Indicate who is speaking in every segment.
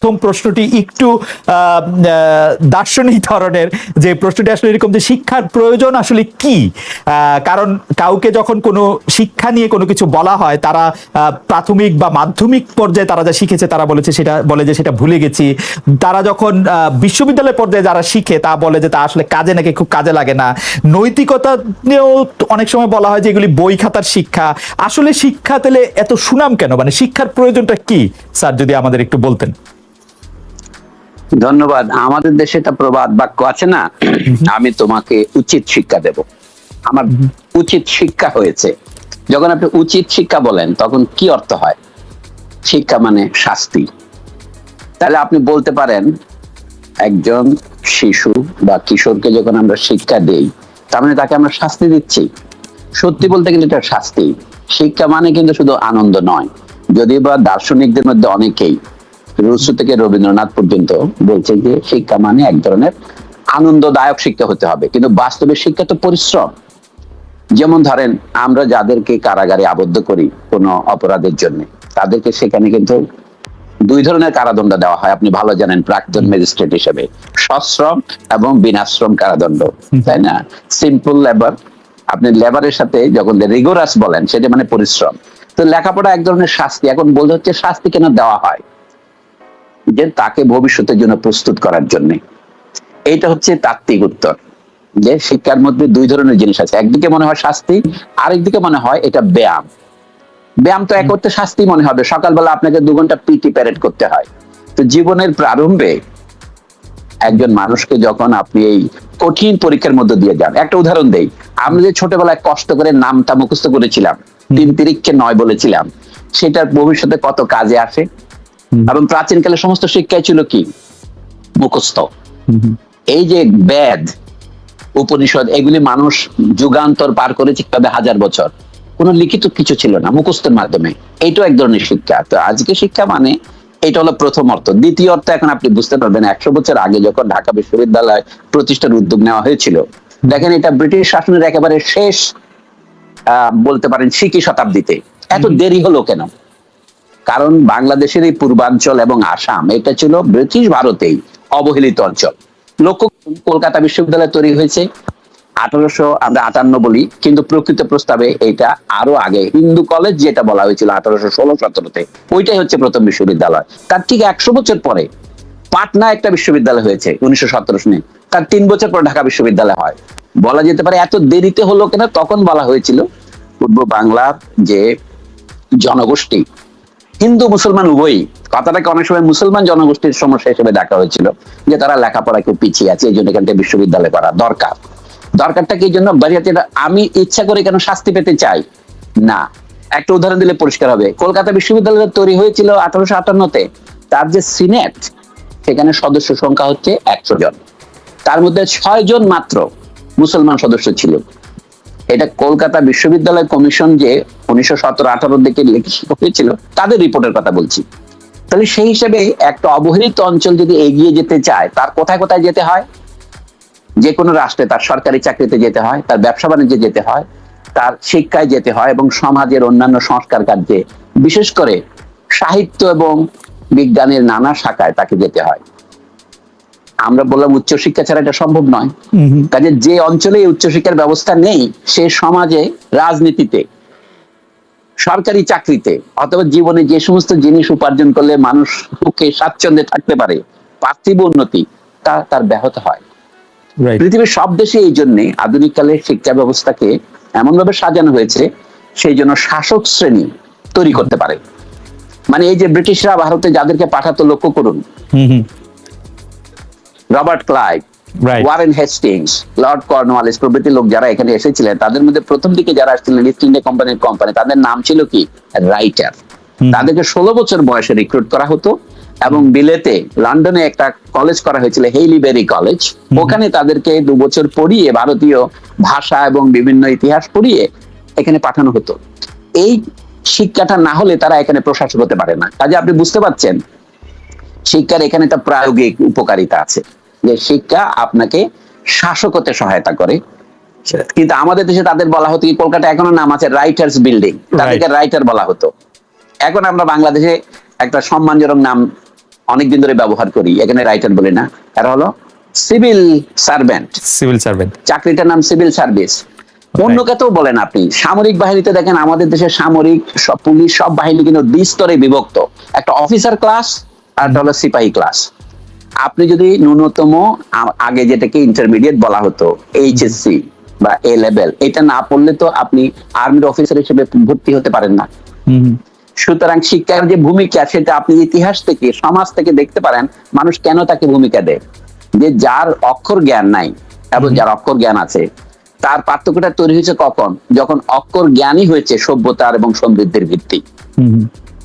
Speaker 1: প্রথম প্রশ্নটি একটু দার্শনিক ধরনের, যে প্রশ্নটি আসলে এরকম যে শিক্ষার প্রয়োজন আসলে কি? কারণ কাউকে যখন কোনো শিক্ষা নিয়ে কোনো কিছু বলা হয়, তারা প্রাথমিক বা মাধ্যমিক পর্যায়ে তারা যা শিখেছে তারা বলেছে সেটা, বলে যে সেটা ভুলে গেছি। তারা যখন বিশ্ববিদ্যালয় পর্যায়ে যারা শিখে, তা বলে যে তা আসলে কাজে নাকি খুব কাজে লাগে না। নৈতিকতা নিয়েও অনেক সময় বলা হয় যে এগুলি বই খাতার শিক্ষা। আসলে শিক্ষা তাহলে এত সুনাম কেন? মানে শিক্ষার প্রয়োজনটা কি? স্যার, যদি আমাদের একটু বলতেন।
Speaker 2: ধন্যবাদ। আমাদের দেশে একটা প্রবাদ বাক্য আছে না? আমি তোমাকে উচিত শিক্ষা দেব। আমার উচিত শিক্ষা হয়েছে। যখন আপনি উচিত শিক্ষা বলেন তখন কি অর্থ হয়? শিক্ষা মানে শাস্তি। তাহলে আপনি বলতে পারেন একজন শিশু বা কিশোরকে যখন আমরা শিক্ষা দেই তার মানে তাকে আমরা শাস্তি দিচ্ছি। সত্যি বলতে কিন্তু এটা শাস্তি। শিক্ষা মানে কিন্তু শুধু আনন্দ নয়। যদিও বা দার্শনিকদের মধ্যে অনেকেই রুসু থেকে রবীন্দ্রনাথ পর্যন্ত বলছে যে শিক্ষা মানে এক ধরনের আনন্দদায়ক শিক্ষা হতে হবে। কিন্তু বাস্তবে শিক্ষা তো পরিশ্রম। যেমন ধরেন আমরা যাদেরকে কারাগারে আবদ্ধ করি কোনো অপরাধের জন্য তাদেরকে সেখানে কিন্তু দুই ধরনের কারাদণ্ড দেওয়া হয়। আপনি ভালো জানেন প্রাক্তন ম্যাজিস্ট্রেট হিসেবে সশ্রম এবং বিনাশ্রম কারাদণ্ড তাই না? সিম্পল লেবার আপনি লেবারের সাথে যখন রিগোরাস বলেন সেটা মানে পরিশ্রম। তো লেখাপড়া এক ধরনের শাস্তি। এখন বলতে হচ্ছে শাস্তি কেন দেওয়া হয়? যে তাকে ভবিষ্যতের জন্য প্রস্তুত করার জন্য। এইটা হচ্ছে তাত্ত্বিক উত্তর। যে শিক্ষার মধ্যে দুই ধরনের জিনিস আছে। একদিকে মনে হয় শাস্তি, আরেকদিকে মনে হয় এটা ব্যায়াম। ব্যায়াম তো এক করতে শাস্তি মনে হবে। সকালবেলা আপনাকে দু ঘণ্টা পিটি প্যারেড করতে হয়। তো জীবনের প্রারম্ভে একজন মানুষকে যখন আপনি এই কঠিন পরীক্ষার মধ্যে দিয়ে যান, একটা উদাহরণ দেই। আমরা যে ছোটবেলায় কষ্ট করে নামটা মুখস্থ করেছিলাম, তিন তিরিক্ষে নয় বলেছিলাম, সেটার ভবিষ্যতে কত কাজে আসে? এবং প্রাচীনকালে সমস্ত শিক্ষাই ছিল কি? মুখস্থ। এই যে বেদ উপনিষদ এগুলি মানুষ যুগান্তর পার করেছে কীভাবে হাজার বছর? কোনো লিখিত কিছু ছিল না মুখস্থের মাধ্যমে। এইটাও এক ধরনের শিক্ষা। তো আজকে শিক্ষা মানে এটা হলো প্রথম অর্থ। দ্বিতীয় অর্থ এখন আপনি বুঝতে পারবেন একশো বছর আগে যখন ঢাকা বিশ্ববিদ্যালয় প্রতিষ্ঠার উদ্যোগ নেওয়া হয়েছিল দেখেন এটা ব্রিটিশ শাসনের একেবারে শেষ আহ, বলতে পারেন সিকি শতাব্দীতে। এত দেরি হলো কেন? কারণ বাংলাদেশের এই পূর্বাঞ্চল এবং আসাম, এটা ছিল ব্রিটিশ ভারতেই অবহেলিত অঞ্চল। লক্ষ্য কলকাতা বিশ্ববিদ্যালয় তৈরি হয়েছে, আঠারোশো আমরা আটান্ন বলি, কিন্তু প্রকৃত প্রস্তাবে এটা আরও আগে হিন্দু কলেজ যেটা বলা হয়েছিল আঠারোশো ষোলো সতেরোতে ওইটাই হচ্ছে প্রথম বিশ্ববিদ্যালয়। তার ঠিক একশো বছর পরে পাটনা একটা বিশ্ববিদ্যালয় হয়েছে, উনিশশো সতেরো সনে তার তিন বছর পর ঢাকা বিশ্ববিদ্যালয় হয়। বলা যেতে পারে এত দেরিতে হলো কেন? তখন বলা হয়েছিল পূর্ব বাংলার যে জনগোষ্ঠী হিন্দু, মুসলমান উভয়ই। কথাটাকে অনেক সময় মুসলমান জনগোষ্ঠীর সমস্যা হিসেবে দেখা হয়েছিল যে তারা লেখাপড়া কেউ পিছিয়ে আছে, এই জন্য এখান থেকে বিশ্ববিদ্যালয় করা দরকার। দরকারটা কি জন্য? বাড়িতে আমি ইচ্ছা করে কেন শাস্তি পেতে চাই? না। একটা উদাহরণ দিলে পরিষ্কার হবে। কলকাতা বিশ্ববিদ্যালয় তৈরি হয়েছিল আঠারোশো আটান্নতে। তার যে সিনেট, সেখানে সদস্য সংখ্যা হচ্ছে একশো জন। তার মধ্যে ছয় জন মাত্র মুসলমান সদস্য ছিল। এটা কলকাতা বিশ্ববিদ্যালয় কমিশন যে উনিশশো সতেরো আঠারোর দিকে হয়েছিল, তাদের রিপোর্টের কথা বলছি। তাহলে সেই হিসেবে একটা অবহেলিত অঞ্চল যদি এগিয়ে যেতে চায়, তার কোথায় কোথায় যেতে হয়? যে কোনো রাষ্ট্রে তার সরকারি চাকরিতে যেতে হয়, তার ব্যবসা বাণিজ্যে যেতে হয়, তার শিক্ষায় যেতে হয় এবং সমাজের অন্যান্য সংস্কার কার্যে, বিশেষ করে সাহিত্য এবং বিজ্ঞানের নানা শাখায় তাকে যেতে হয়। আমরা বললাম উচ্চশিক্ষা ছাড়া এটা সম্ভব নয়। কাজে যে অঞ্চলে উচ্চশিক্ষার ব্যবস্থা নেই সে সমাজে রাজনীতিতে সরকারি চাকরিতে অথবা জীবনে যে সমস্ত জিনিস উপার্জন করলে মানুষ সুখে স্বাচ্ছন্দ্যে থাকতে পারে পার্থিব উন্নতি তা তার ব্যাহত হয়। পৃথিবীর সব দেশে এই জন্যে আধুনিক কালে শিক্ষা ব্যবস্থাকে এমন ভাবে সাজানো হয়েছে সেই জন্য শাসক শ্রেণি তৈরি করতে পারে। মানে এই যে ব্রিটিশরা ভারতে যাদেরকে পাঠাতো লক্ষ্য করুন। Robert Clive. Warren Hastings Lord Cornwallis প্রভৃতি লোক যারা এখানে এসেছিলেন তাদের মধ্যে প্রথম দিকে যারা আসছিলেন ইস্ট ইন্ডিয়া কোম্পানির কোম্পানি তাদের নাম ছিল কি? রাইটার তাদেরকে ষোলো বছর বয়সে রিক্রুট করা হতো এবং বিলেতে লন্ডনে একটা কলেজ করা হয়েছিল হেইলিবেরি কলেজ ওখানে তাদেরকে দু বছর পড়িয়ে ভারতীয় ভাষা এবং বিভিন্ন ইতিহাস পড়িয়ে এখানে পাঠানো হতো। এই শিক্ষাটা না হলে তারা এখানে প্রশাসক হতে পারে না। কাজে আপনি বুঝতে পারছেন শিক্ষার এখানে একটা প্রায়োগিক উপকারিতা আছে। যে শিক্ষা আপনাকে শাসক হতে সহায়তা করে। কিন্তু আমাদের দেশে তাদের বলা হতো কি কলকাতা এখনও নাম আছে রাইটার্স বিল্ডিং তাদেরকে রাইটার বলা হতো। এখন আমরা বাংলাদেশে একটা সম্মানজনক নাম অনেকদিন ধরে ব্যবহার করি এখানে রাইটার বলি না। এরা হলো সিভিল সার্ভেন্ট
Speaker 1: সিভিল সার্ভেন্ট
Speaker 2: চাকরিটার নাম সিভিল সার্ভিস অন্য ক্ষেত্রেও বলেন আপনি সামরিক বাহিনীতে দেখেন আমাদের দেশের সামরিক সব পুলিশ সব বাহিনী কিন্তু দুই স্তরে বিভক্ত। একটা অফিসার ক্লাস আর একটা হলো সিপাহী ক্লাস আপনি যদি ন্যূনতম আগে যেটাকে ইন্টারমিডিয়েট বলা হতো এইচএসসি বা এ লেভেল এটা না পড়লে তো আপনি আর্মির অফিসার হিসেবে ভর্তি হতে পারেন না। সুতরাং শিক্ষার যে ভূমিকা সেটা আপনি ইতিহাস থেকে সমাজ থেকে দেখতে পারেন মানুষ কেন তাকে ভূমিকা দেয়। যে যার অক্ষর জ্ঞান নাই এবং যার অক্ষর জ্ঞান আছে তার পার্থক্যটা তৈরি হয়েছে কখন? যখন অক্ষর জ্ঞানই হয়েছে সভ্যতার এবং সমৃদ্ধির ভিত্তি।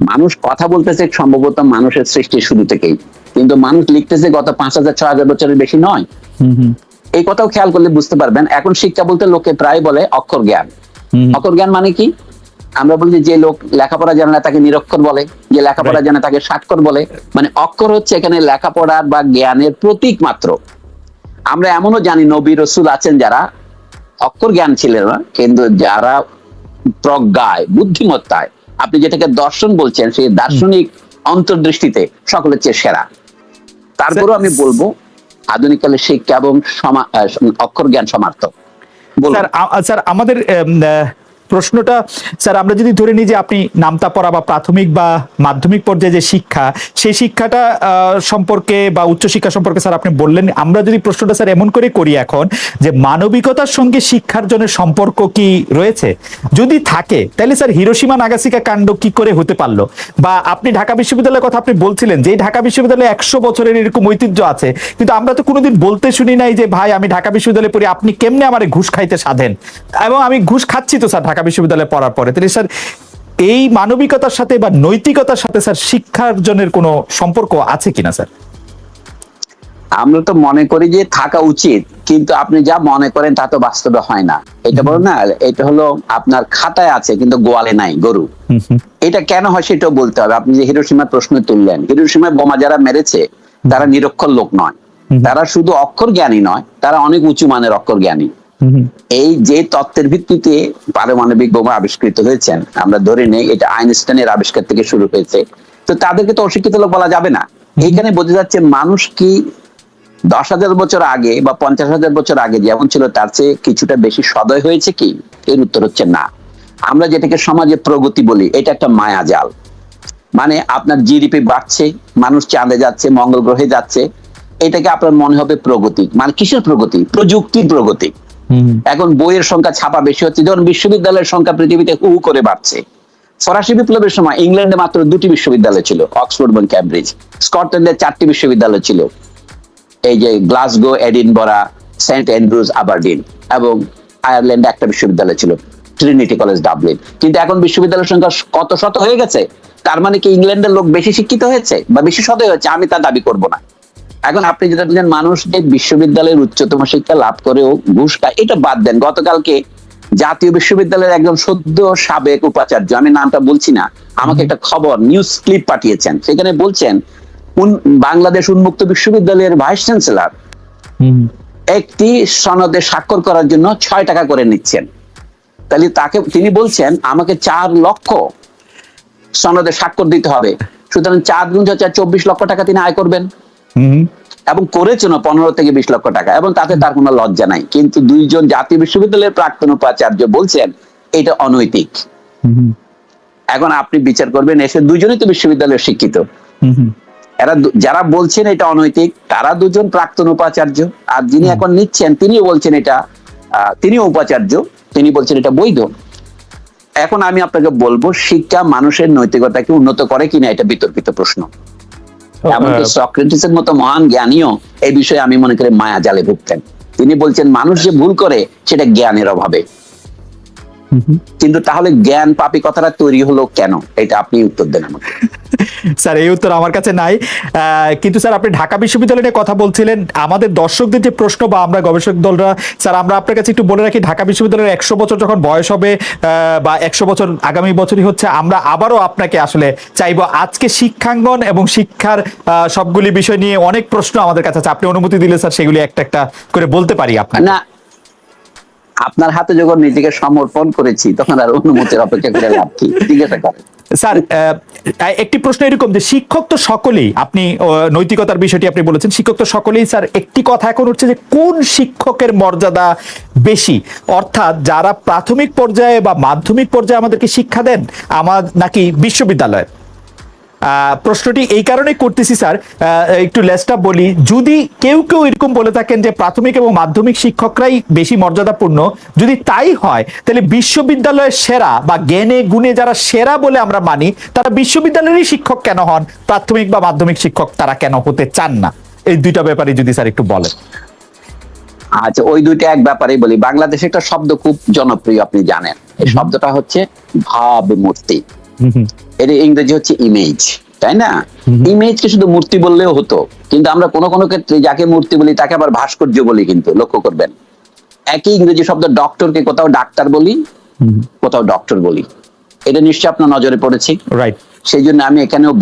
Speaker 2: মানুষ কথা বলতেছে সম্ভবত মানুষের সৃষ্টির শুরু থেকেই। কিন্তু মানুষ লিখতেছে গত পাঁচ হাজার ছয় হাজার বছরের বেশি নয়। এই কথাও খেয়াল করলে বুঝতে পারবেন এখন শিক্ষা বলতে লোকে প্রায় বলে অক্ষর জ্ঞান। অক্ষর জ্ঞান মানে কি? আমরা বলি যে লোক লেখাপড়া জানে না তাকে নিরক্ষর বলে। যে লেখাপড়া জানে তাকে স্বাক্ষর বলে। মানে অক্ষর হচ্ছে এখানে লেখাপড়ার বা জ্ঞানের প্রতীক মাত্র। আমরা এমনও জানি নবী রসুল আছেন যারা অক্ষর জ্ঞান ছিলেন না কিন্তু যারা প্রজ্ঞায় বুদ্ধিমত্তায় আপনি যেটাকে দর্শন বলছেন, সেই দার্শনিক অন্তর্দৃষ্টিতে সকলের চেয়ে সেরা। তারপরও আমি বলব, আধুনিক কালে শিক্ষা এবং অক্ষর জ্ঞান সমার্থক।
Speaker 1: স্যার আমাদের প্রশ্নটা, স্যার, আমরা যদি ধরে নিই যে আপনি নামতা পড়া বা প্রাথমিক বা মাধ্যমিক পর্যায়ে যে শিক্ষা, সেই শিক্ষাটা সম্পর্কে বা উচ্চশিক্ষা সম্পর্কে, স্যার, আপনি বললেন। আমরা যদি প্রশ্নটা, স্যার, এমন করে করি এখন যে মানবিকতার সঙ্গে শিক্ষার জন্য সম্পর্ক কি রয়েছে? যদি থাকে, তাহলে, স্যার হিরোসীমা নাগাসিকা কাণ্ড কি করে হতে পারল? বা আপনি ঢাকা বিশ্ববিদ্যালয়ের কথা আপনি বলছিলেন যে ঢাকা বিশ্ববিদ্যালয়ে একশো বছরের এরকম ঐতিহ্য আছে। কিন্তু আমরা তো কোনোদিন বলতে শুনি নাই যে, ভাই, আমি ঢাকা বিশ্ববিদ্যালয়ে পড়ি, আপনি কেমনে আমার ঘুষ খাইতে সাধেন? এবং আমি ঘুষ খাচ্ছি তো, স্যার ঢাকা বিশ্ববিদ্যালয়ে পড়ার পরে। তাহলে স্যার এই মানবিকতার সাথে বা নৈতিকতার সাথে স্যার শিক্ষার্জনের কোনো সম্পর্ক আছে কিনা স্যার?
Speaker 2: আমরা তো মনে করি যে থাকা উচিত কিন্তু আপনি যা মনে করেন তা তো বাস্তবে হয় না। এটা বলো না এটা হলো আপনার খাতায় আছে কিন্তু গোয়ালে নাই গরু। এটা কেন হয় সেটাও বলতে হবে। আপনি যে হিরোসীমার প্রশ্ন তুললেন হিরোসীমায় বোমা যারা মেরেছে তারা নিরক্ষর লোক নয়। তারা শুধু অক্ষর জ্ঞানী নয় তারা অনেক উঁচু মানের অক্ষর জ্ঞানী। এই যে তত্ত্বের ভিত্তিতে পারমাণবিক বোমা আবিষ্কৃত হয়েছেন, আমরা ধরে নেই এটা আইনস্টাইনের আবিষ্কার থেকে শুরু হয়েছে। তো তাদেরকে তো অশিক্ষিত লোক বলা যাবে না। এইখানে বোঝা যাচ্ছে মানুষ কি দশ হাজার বছর আগে বা পঞ্চাশ হাজার বছর আগে যেমন ছিল, তার চেয়ে কিছুটা বেশি সদয় হয়েছে কি? এর উত্তর হচ্ছে না। আমরা যেটাকে সমাজে প্রগতি বলি, এটা একটা মায়াজাল মানে আপনার জিডিপি বাড়ছে, মানুষ চাঁদে যাচ্ছে, মঙ্গল গ্রহে যাচ্ছে, এটাকে আপনার মনে হবে প্রগতি। মানে কিসের প্রগতি? প্রযুক্তির প্রগতি। এখন বইয়ের সংখ্যা ছাপা বেশি হচ্ছে। যেমন বিশ্ববিদ্যালয়ের সংখ্যা পৃথিবীতে হু করে বাড়ছে। ফরাসি বিপ্লবের সময় ইংল্যান্ডে মাত্র দুটি বিশ্ববিদ্যালয় ছিল, অক্সফোর্ড এবং ক্যামব্রিজ। স্কটল্যান্ডে চারটি বিশ্ববিদ্যালয় ছিল। এই যে Glasgow, Edinburgh, Saint Andrews, Aberdeen এবং আয়ারল্যান্ডে একটা বিশ্ববিদ্যালয় ছিল, ট্রিনিটি কলেজ, ডাবলিন। কিন্তু এখন বিশ্ববিদ্যালয়ের সংখ্যা কত শত হয়ে গেছে? তার মানে কি ইংল্যান্ডের লোক বেশি শিক্ষিত হয়েছে বা বেশি সদয় হয়েছে? আমি তা দাবি করব না। এখন আপনি যেটা বললেন মানুষ যে বিশ্ববিদ্যালয়ের উচ্চতম শিক্ষা লাভ করেও ঘুষ খায় এটা বাদ দেন। গতকালকে জাতীয় বিশ্ববিদ্যালয়ের একজন সদ্য সাবেক উপাচার্য আমি নামটা বলছি না আমাকে একটা খবর নিউজ ক্লিপ পাঠিয়েছেন। সেখানে বলছেন বাংলাদেশ উন্মুক্ত বিশ্ববিদ্যালয়ের ভাইস চ্যান্সেলর একটি সনদে স্বাক্ষর করার জন্য ছয় টাকা করে নিচ্ছেন। তাহলে তাকে তিনি বলছেন আমাকে চার লক্ষ সনদে স্বাক্ষর দিতে হবে। সুতরাং চার গুণ হচ্ছে চব্বিশ লক্ষ টাকা তিনি আয় করবেন। এবং করেছেন পনেরো থেকে বিশ লক্ষ টাকা এবং তাতে তার কোনো লজ্জা নাই। কিন্তু দুইজন জাতীয় বিশ্ববিদ্যালয়ের প্রাক্তন উপাচার্য বলছেন এটা অনৈতিক। এখন আপনি বিচার করবেন এসে দুজনেই তো বিশ্ববিদ্যালয়ের শিক্ষিত। এরা যারা বলছেন এটা অনৈতিক তারা দুজন প্রাক্তন উপাচার্য আর যিনি এখন নিচ্ছেন তিনিও বলছেন এটা আহ, তিনিও উপাচার্য তিনি বলছেন এটা বৈধ। এখন আমি আপনাকে বলব শিক্ষা মানুষের নৈতিকতাকে উন্নত করে কিনা এটা বিতর্কিত প্রশ্ন। এমনকি সক্রেটিসের মতো মহান জ্ঞানীও এই বিষয়ে আমি মনে করি মায়া জালে ভুগতেন। তিনি বলছেন, মানুষ যে ভুল করে, সেটা জ্ঞানের অভাবে। কিন্তু তাহলে জ্ঞান পাপি কথাটা তৈরি হলো কেন? এটা আপনি উত্তর দেন আমাকে।
Speaker 1: স্যার এই উত্তর আমার কাছে নাই। কিন্তু স্যার আপনি ঢাকা বিশ্ববিদ্যালয় কথা বলছিলেন। আমাদের দর্শকদের যে প্রশ্ন বা আমরা গবেষক দলরা স্যার আমরা আপনার কাছে একটু বলে রাখি ঢাকা বিশ্ববিদ্যালয়ের একশো বছর যখন বয়স হবে আহ, বা একশো বছর আগামী বছরই হচ্ছে আমরা আবারও আপনাকে আসলে চাইব আজকে শিক্ষাঙ্গন এবং শিক্ষার আহ, সবগুলি বিষয় নিয়ে অনেক প্রশ্ন আমাদের কাছে আছে। আপনি অনুমতি দিলে স্যার সেগুলি একটা একটা করে বলতে পারি আপনার
Speaker 2: না আপনার হাতে যখন নিজেকে সমর্পণ করেছি তখন আর অনুমতির অপেক্ষা করে লাভ কি? জিজ্ঞাসা করেন।
Speaker 1: স্যার একটি প্রশ্ন এরকম যে শিক্ষক তো সকলেই আপনি নৈতিকতার বিষয়টি আপনি বলেছেন শিক্ষক তো সকলেই স্যার একটি কথা এখন উঠছে যে কোন শিক্ষকের মর্যাদা বেশি? অর্থাৎ যারা প্রাথমিক পর্যায়ে বা মাধ্যমিক পর্যায়ে আমাদেরকে শিক্ষা দেন আমার নাকি বিশ্ববিদ্যালয়ে আহ, প্রশ্নটি এই কারণে করতেছি স্যার। একটু লেসটা বলি। যদি কেউ কেউ এরকম বলে থাকেন যে প্রাথমিক এবং মাধ্যমিক শিক্ষকরাই বেশি মর্যাদাপূর্ণ যদি তাই হয় তাহলে বিশ্ববিদ্যালয়ের সেরা বা জ্ঞানে গুণে যারা সেরা বলে আমরা মানি তারা বিশ্ববিদ্যালয়েরই শিক্ষক কেন হন? প্রাথমিক বা মাধ্যমিক শিক্ষক তারা কেন হতে চান না? এই দুইটা ব্যাপারে যদি স্যার একটু বলেন।
Speaker 2: আচ্ছা ওই দুইটা এক ব্যাপারেই বলি। বাংলাদেশে একটা শব্দ খুব জনপ্রিয় আপনি জানেন। এই শব্দটা হচ্ছে ভাবমূর্তি। এর ইংরেজি হচ্ছে ইমেজ তাই না? ইমেজকে শুধু মূর্তি বললেও হতো কিন্তু আমরা কোনো কোনো ক্ষেত্রে যাকে মূর্তি বলি তাকে আবার ভাস্কর্য বলি কিন্তু লক্ষ্য করবেন। একই ইংরেজি শব্দ ডক্টরকে কোথাও ডাক্তার বলি কোথাও ডক্টর বলি। এটা নিশ্চয় আপনার নজরে পড়েছে।
Speaker 1: রাইট
Speaker 2: সেই জন্য আমি এখানেও